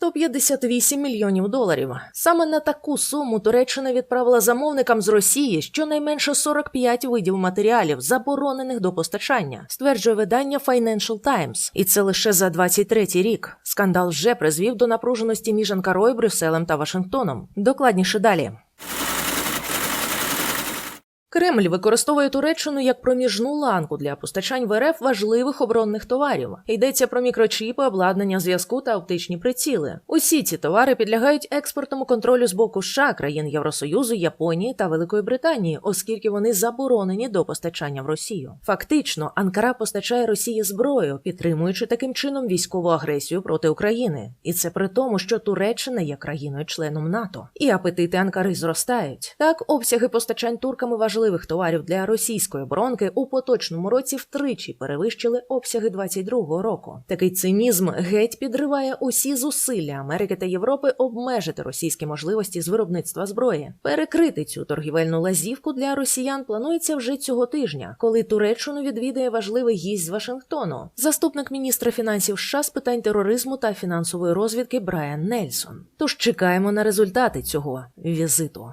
158 мільйонів доларів. Саме на таку суму Туреччина відправила замовникам з Росії щонайменше 45 видів матеріалів, заборонених до постачання, стверджує видання Financial Times. І це лише за 23-й рік. Скандал вже призвів до напруженості між Анкарою, Брюсселем та Вашингтоном. Докладніше далі. Кремль використовує Туреччину як проміжну ланку для постачань в РФ важливих оборонних товарів. Йдеться про мікрочіпи, обладнання зв'язку та оптичні приціли. Усі ці товари підлягають експортному контролю з боку США, країн Євросоюзу, Японії та Великої Британії, оскільки вони заборонені до постачання в Росію. Фактично, Анкара постачає Росії зброю, підтримуючи таким чином військову агресію проти України. І це при тому, що Туреччина є країною-членом НАТО. І апетити Анкари зростають. Так, обсяги постачань турками важливих товарів для російської оборонки у поточному році втричі перевищили обсяги 22-го року. Такий цинізм геть підриває усі зусилля Америки та Європи обмежити російські можливості з виробництва зброї. Перекрити цю торгівельну лазівку для росіян планується вже цього тижня, коли Туреччину відвідає важливий гість з Вашингтону, заступник міністра фінансів США з питань тероризму та фінансової розвідки Брайан Нельсон. Тож чекаємо на результати цього візиту.